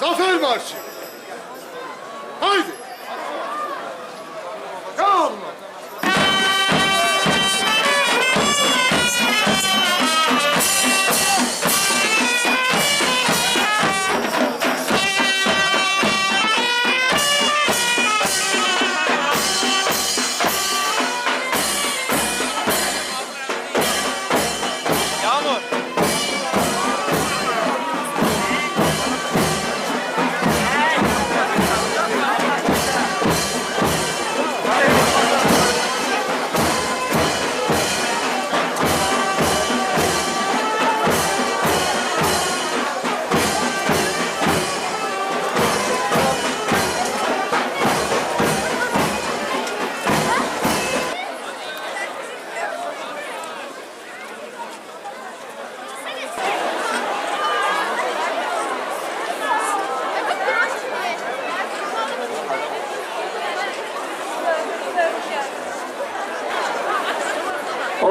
Zafer Marşı. Haydi.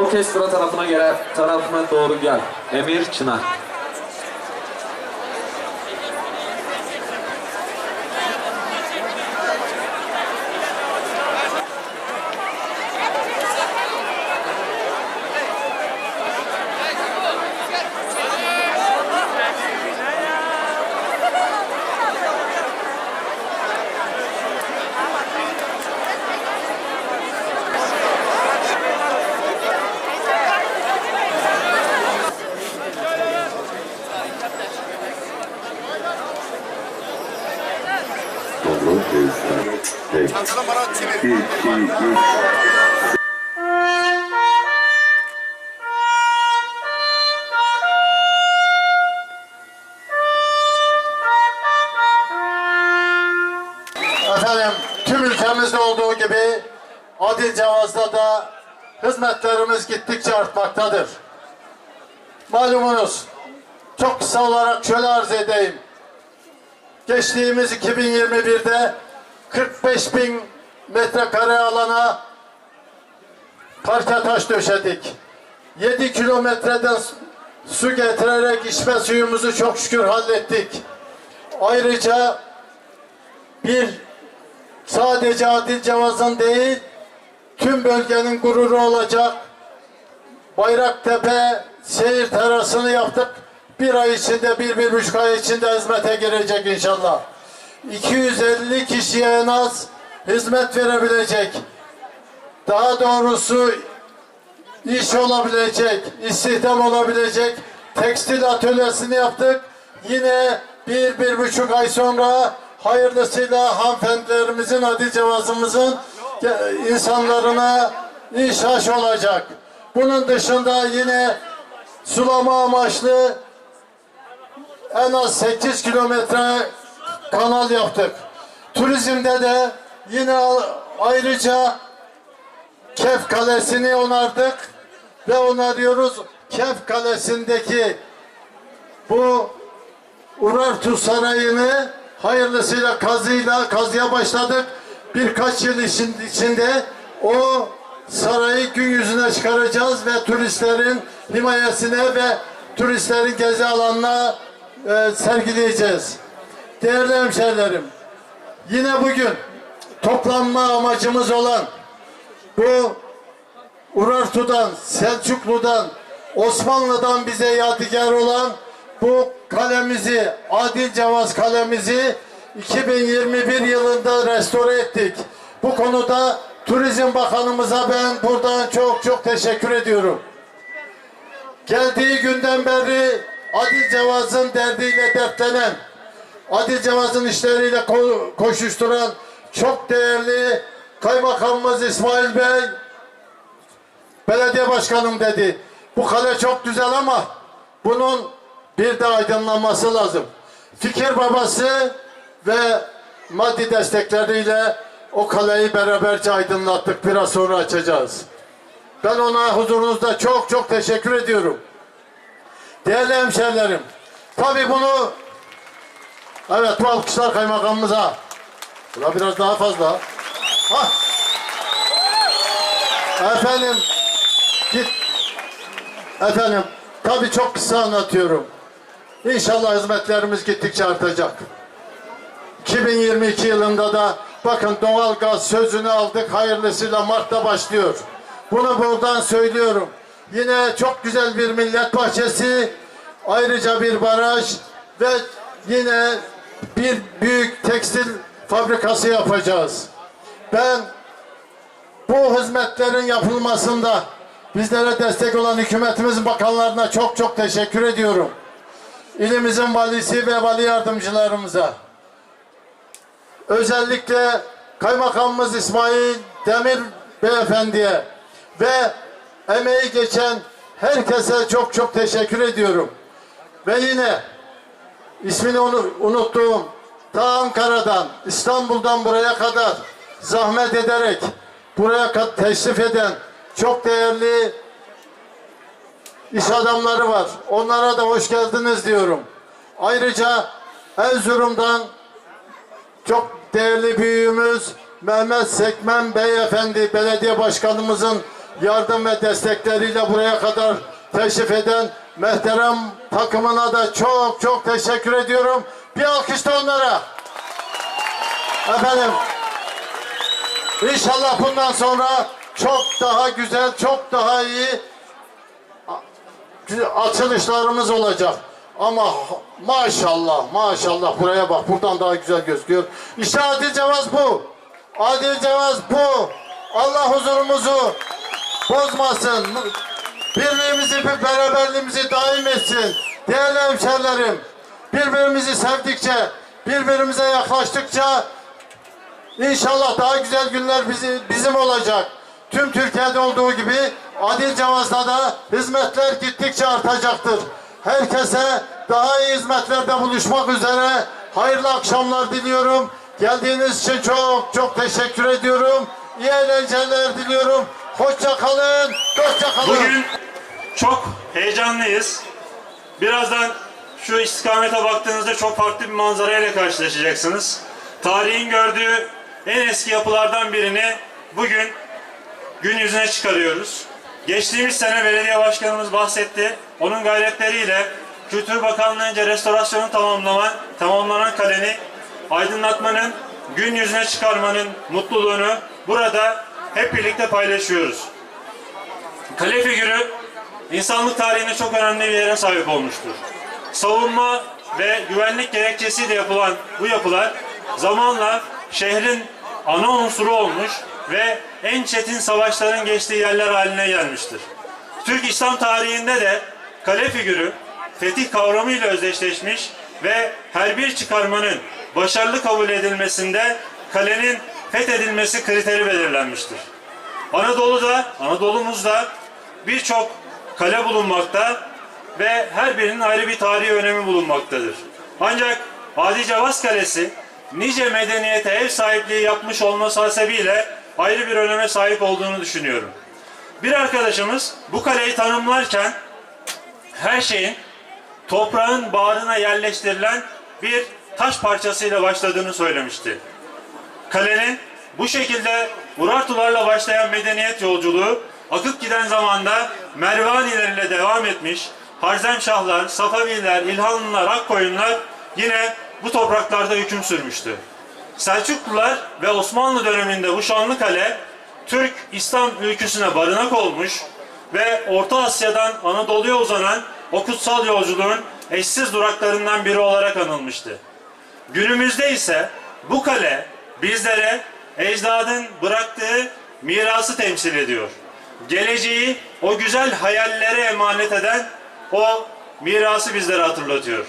Orkestra tarafına gel, tarafına doğru gel. Emir Çınar. Efendim tüm ülkemizde olduğu gibi Adil Cevaz'da da hizmetlerimiz gittikçe artmaktadır. Malumunuz çok kısa olarak şöyle arz edeyim. Geçtiğimiz 2021'de 45 bin metrekare alana parke taş döşedik. 7 kilometreden su getirerek içme suyumuzu çok şükür hallettik. Ayrıca bir sadece Adil Cevaz'ın değil tüm bölgenin gururu olacak Bayraktepe seyir terasını yaptık. Bir ay içinde, bir, bir buçuk ay içinde hizmete girecek inşallah. 250 kişiye en az hizmet verebilecek. Daha doğrusu iş olabilecek, istihdam olabilecek tekstil atölyesini yaptık. Yine bir, bir buçuk ay sonra hayırlısıyla hanımefendilerimizin, Adil Cevazımızın insanlarına iş olacak. Bunun dışında yine sulama amaçlı en az 8 kilometre kanal yaptık. Turizmde de yine ayrıca Kef Kalesi'ni onardık ve onarıyoruz. Kef Kalesi'ndeki bu Urartu Sarayı'nı hayırlısıyla kazıyla kazıya başladık. Birkaç yıl için- içinde o sarayı gün yüzüne çıkaracağız ve turistlerin himayesine ve turistlerin gezi alanına e, sergileyeceğiz. Değerli hemşehrilerim, yine bugün toplanma amacımız olan bu Urartu'dan, Selçuklu'dan, Osmanlı'dan bize yadigar olan bu kalemizi, Adil Cevaz kalemizi 2021 yılında restore ettik. Bu konuda Turizm Bakanımıza ben buradan çok çok teşekkür ediyorum. Geldiği günden beri Adil Cevaz'ın derdiyle dertlenen, Adil Cevaz'ın işleriyle ko- koşuşturan çok değerli Kaymakamımız İsmail Bey, belediye başkanım dedi. Bu kale çok güzel ama bunun bir de aydınlanması lazım. Fikir babası ve maddi destekleriyle o kaleyi beraberce aydınlattık. Biraz sonra açacağız. Ben ona huzurunuzda çok çok teşekkür ediyorum. Değerli hemşehrilerim, tabii bunu evet bu alkışlar kaymakamımıza. Buna biraz daha fazla. Hah. Efendim, git. Efendim, tabii çok kısa anlatıyorum. İnşallah hizmetlerimiz gittikçe artacak. 2022 yılında da bakın doğal gaz sözünü aldık hayırlısıyla Mart'ta başlıyor. Bunu buradan söylüyorum. Yine çok güzel bir millet bahçesi, ayrıca bir baraj ve yine bir büyük tekstil fabrikası yapacağız. Ben bu hizmetlerin yapılmasında bizlere destek olan hükümetimizin bakanlarına çok çok teşekkür ediyorum. İlimizin valisi ve vali yardımcılarımıza. Özellikle Kaymakamımız İsmail Demir Beyefendi'ye ve emeği geçen herkese çok çok teşekkür ediyorum. Ve yine ismini unuttuğum ta Ankara'dan, İstanbul'dan buraya kadar zahmet ederek buraya teşrif eden çok değerli iş adamları var. Onlara da hoş geldiniz diyorum. Ayrıca Erzurum'dan çok değerli büyüğümüz Mehmet Sekmen Beyefendi belediye başkanımızın yardım ve destekleriyle buraya kadar teşrif eden muhterem takımına da çok çok teşekkür ediyorum. Bir alkış da onlara. Efendim İnşallah bundan sonra çok daha güzel, çok daha iyi açılışlarımız olacak. Ama maşallah, maşallah buraya bak, buradan daha güzel gözüküyor. İşte adil cevaz bu. Adil cevaz bu. Allah huzurumuzu bozmasın. Birliğimizi, bir beraberliğimizi daim etsin. Değerli hemşerilerim, birbirimizi sevdikçe, birbirimize yaklaştıkça İnşallah daha güzel günler bizi, bizim olacak. Tüm Türkiye'de olduğu gibi Adil Cevaz'da da hizmetler gittikçe artacaktır. Herkese daha iyi hizmetlerde buluşmak üzere hayırlı akşamlar diliyorum. Geldiğiniz için çok çok teşekkür ediyorum. İyi eğlenceler diliyorum. Hoşça kalın, hoşça kalın. Bugün çok heyecanlıyız. Birazdan şu istikamete baktığınızda çok farklı bir manzarayla karşılaşacaksınız. Tarihin gördüğü en eski yapılardan birini bugün gün yüzüne çıkarıyoruz. Geçtiğimiz sene belediye başkanımız bahsetti. Onun gayretleriyle Kültür Bakanlığı'nca restorasyonu tamamlaman, tamamlanan kaleni aydınlatmanın, gün yüzüne çıkarmanın mutluluğunu burada hep birlikte paylaşıyoruz. Kale figürü insanlık tarihinde çok önemli bir yere sahip olmuştur. Savunma ve güvenlik gerekçesiyle yapılan bu yapılar zamanla şehrin ana unsuru olmuş ve en çetin savaşların geçtiği yerler haline gelmiştir. Türk İslam tarihinde de kale figürü fetih kavramıyla özdeşleşmiş ve her bir çıkarmanın başarılı kabul edilmesinde kalenin fethedilmesi kriteri belirlenmiştir. Anadolu'da, Anadolu'muzda birçok kale bulunmakta ve her birinin ayrı bir tarihi önemi bulunmaktadır. Ancak Adi Cevaz Kalesi nice medeniyete ev sahipliği yapmış olması hasebiyle ayrı bir öneme sahip olduğunu düşünüyorum. Bir arkadaşımız bu kaleyi tanımlarken her şeyin toprağın bağrına yerleştirilen bir taş parçasıyla başladığını söylemişti. Kalenin bu şekilde Urartularla başlayan medeniyet yolculuğu akıp giden zamanda Mervaniler ile devam etmiş. Harzemşahlar, Safaviler, İlhanlılar, Akkoyunlar yine bu topraklarda hüküm sürmüştü. Selçuklular ve Osmanlı döneminde bu şanlı kale Türk İslam ülküsüne barınak olmuş ve Orta Asya'dan Anadolu'ya uzanan o kutsal yolculuğun eşsiz duraklarından biri olarak anılmıştı. Günümüzde ise bu kale bizlere ecdadın bıraktığı mirası temsil ediyor. Geleceği o güzel hayallere emanet eden o mirası bizlere hatırlatıyor.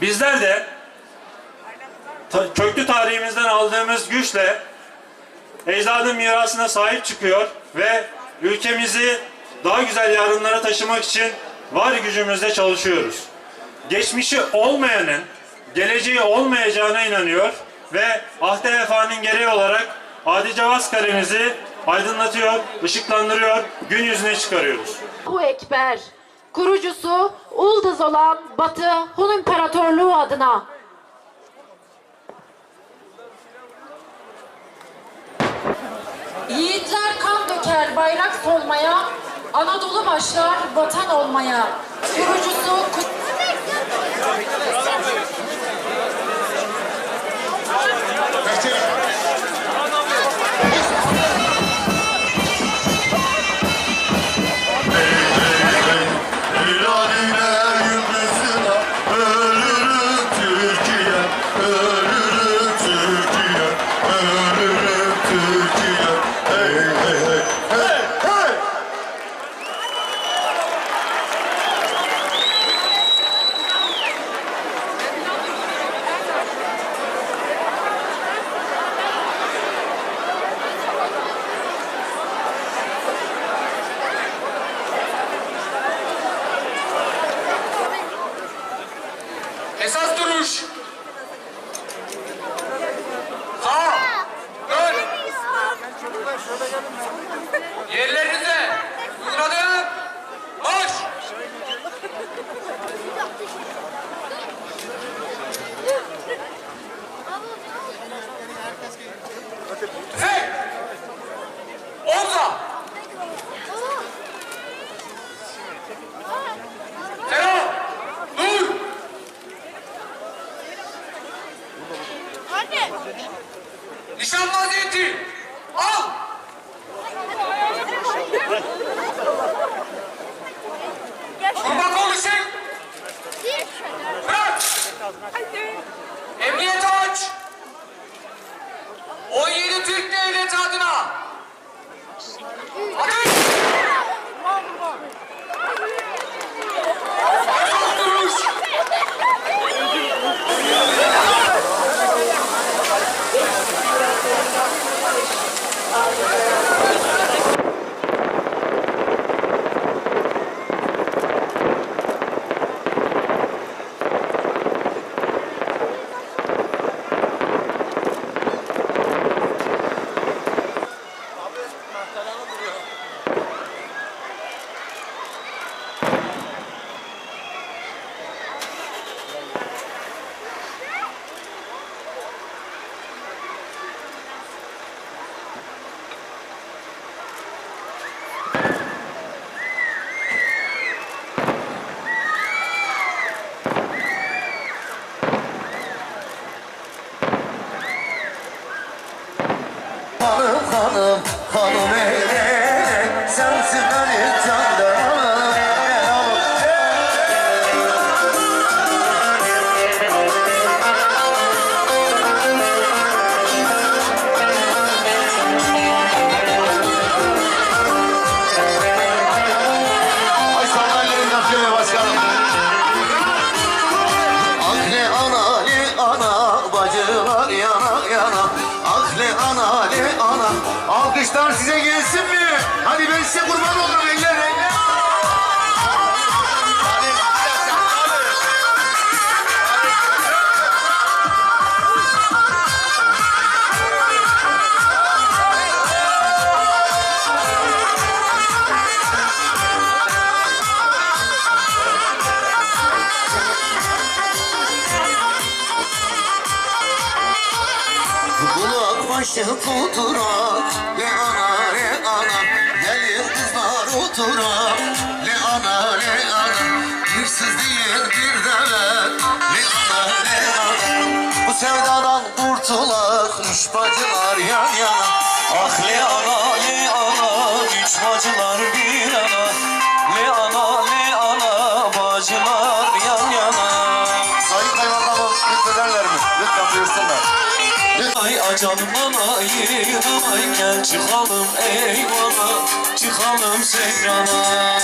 Bizler de ta- köklü tarihimizden aldığımız güçle ecdadın mirasına sahip çıkıyor ve ülkemizi daha güzel yarınlara taşımak için var gücümüzle çalışıyoruz. Geçmişi olmayanın geleceği olmayacağına inanıyor ve ahde vefanın gereği olarak Adi Cevaz kalemizi aydınlatıyor, ışıklandırıyor, gün yüzüne çıkarıyoruz. Allahu Ekber, kurucusu Ulduz olan Batı Hun İmparatorluğu adına. Yiğitler kan döker bayrak solmaya, Anadolu başlar vatan olmaya. Kurucusu Kut- Alkışlar size gelsin mi? Hadi ben size kurban olurum Başı tuturak Le ana le ana. Gelin kızlar oturak Le ana le ana. Hırsız değil bir devet Le ana le ana. Bu sevdadan kurtulak Üç bacılar yan yana. Ah le ana le ana Üç bacılar bir yana Acanım ay ay gel çıkalım eyvana çıkalım seyrana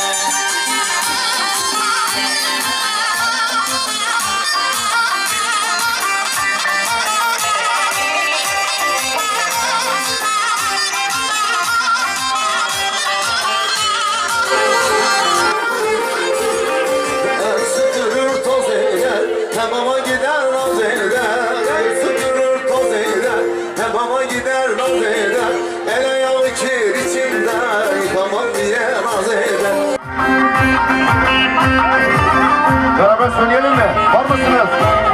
Gider naz eyler El ayağı kir içinde Tamam diye naz eyler Beraber söyleyelim mi? Var mısınız?